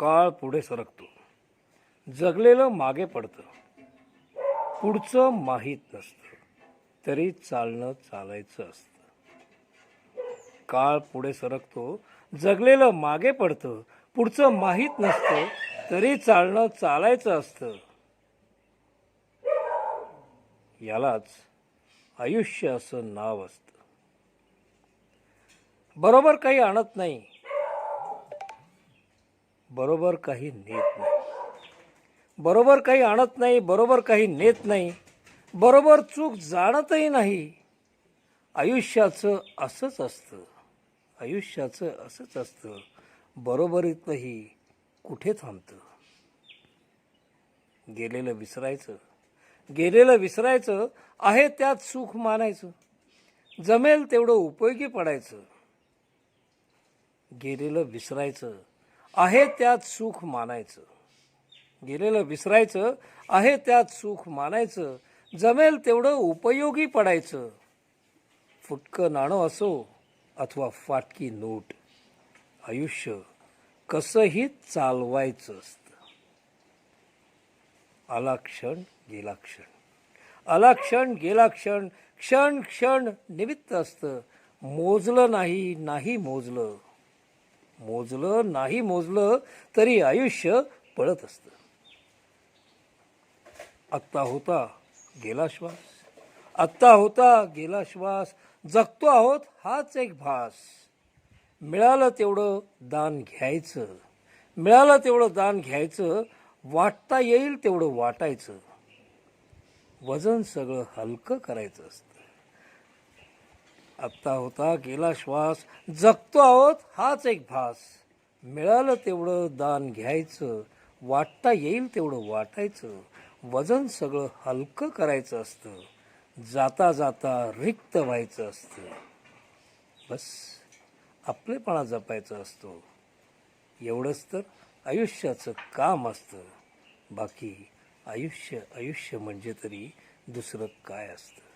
काळ पुढे सरकतो. जगलेलं मागे पडतं. पुढचं माहीत नसतं. तरी चालणं चालायचं असतं. काळ पुढे सरकतो. जगलेलं मागे पडतं. पुढचं माहीत नसतं. तरी चालणं चालायचं असतं. यालाच आयुष्य असं नाव असतं. बरोबर काही आणत नाही. बरोबर काही नेत नाही. बरोबर काही आणत नाही बरोबर काही नेत नाही बरोबर चूक जाणतही नाही. आयुष्याचं असंच असतं. आयुष्याचं असंच असतं. बरोबरीतही कुठे थांबतं? गेलेलं विसरायचं. गेलेलं विसरायचं आहे त्यात सुख मानायचं. जमेल तेवढं उपयोगी पडायचं. गेलेलं विसरायचं आहे त्यात सुख मानायचं. गेलेलं विसरायचं आहे त्यात सुख मानायचं. जमेल तेवढं उपयोगी पडायचं. फुटकं नाणं असो अथवा फाटकी नोट आयुष्य कसंही चालवायचं असतं. आला क्षण गेला क्षण. आला क्षण गेला क्षण क्षण क्षण निमित्त असतं. मोजलं नाही नाही मोजलं. मोजलं नाही मोजलं तरी आयुष्य पळत असतं. आत्ता होता गेला श्वास. आत्ता होता गेला श्वास. जगतो आहोत हाच एक भास. मिळालं तेवढं दान घ्यायचं. मिळालं तेवढं दान घ्यायचं. वाटता येईल तेवढं वाटायचं. वजन सगळं हलकं करायचं असतं. आत्ता होता गेला श्वास. जगतो आहोत हाच एक भास. मिळालं तेवढं दान घ्यायचं. वाटता येईल तेवढं वाटायचं. वजन सगळं हलकं करायचं असतं. जाता जाता रिक्त व्हायचं असतं. बस आपलेपणा जपायचं असतो. एवढंच तर आयुष्याचं काम असतं. बाकी आयुष्य आयुष्य म्हणजे तरी दुसरं काय असतं?